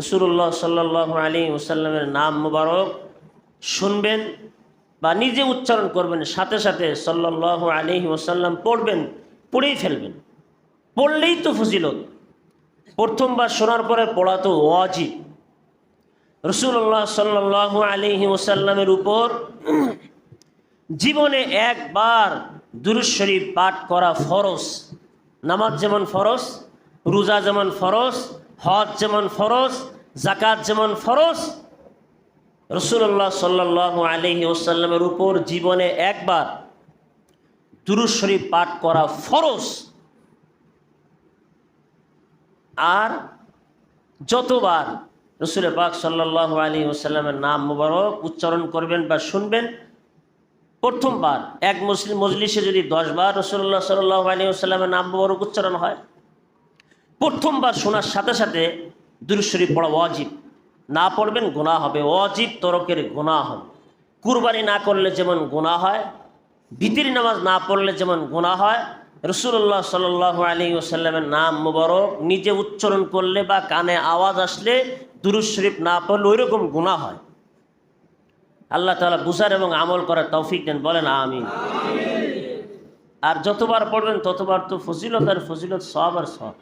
রসুল্লাহ সাল্লাহ আলী ওসাল্লামের নাম মুবারক শুনবেন বা নিজে উচ্চারণ করবেন, সাথে সাথে সাল্লাহ আলী ওসাল্লাম পড়বেন, পড়েই ফেলবেন। পড়লেই তো ফজিলত। প্রথমবার শোনার পরে পড়া তো ওয়াজিব। রসুল্লাহ সাল্লাহ আলী ওসাল্লামের উপর জীবনে একবার দুরুশ্বরী পাঠ করা ফরজ। নামাজ যেমন ফরজ, রোজা যেমন ফরজ হজ যেমন ফরজ জাকাত যেমন ফরজ রসুল্লাহ সাল্লাহ আলহি ওসাল্লামের উপর জীবনে একবার দুরুজ পাঠ করা ফরজ। আর যতবার রসুল পাক সাল্লাহ আলী ওসাল্লামের নাম মুবারক উচ্চারণ করবেন বা শুনবেন, প্রথমবার এক মুসলিম মজলিসে যদি দশবার রসুল্লাহ সাল্লাহ আলী ওসাল্লামের নাম মুবারক উচ্চারণ হয় প্রথমবার শোনার সাথে সাথে দুরুশরী পড়া অজিব না পড়বেন গোনা হবে। অজিব তরকের গোনা হবে। কুরবানি না করলে যেমন গোনা হয় ভিতির নামাজ না পড়লে যেমন গোনা হয় রসুল্লাহ সাল্লাহ আলী ওসাল্লামের নাম মুবারক নিজে উচ্চারণ করলে বা কানে আওয়াজ আসলে দুরুজ শরীফ না পড়লে ওই রকম গুণা হয়। আল্লাহ তালা বুঝার এবং আমল করার তৌফিক দেন বলেন আমি আর যতবার পড়বেন ততবার তো ফজিলত আর ফজিলত সব আর সব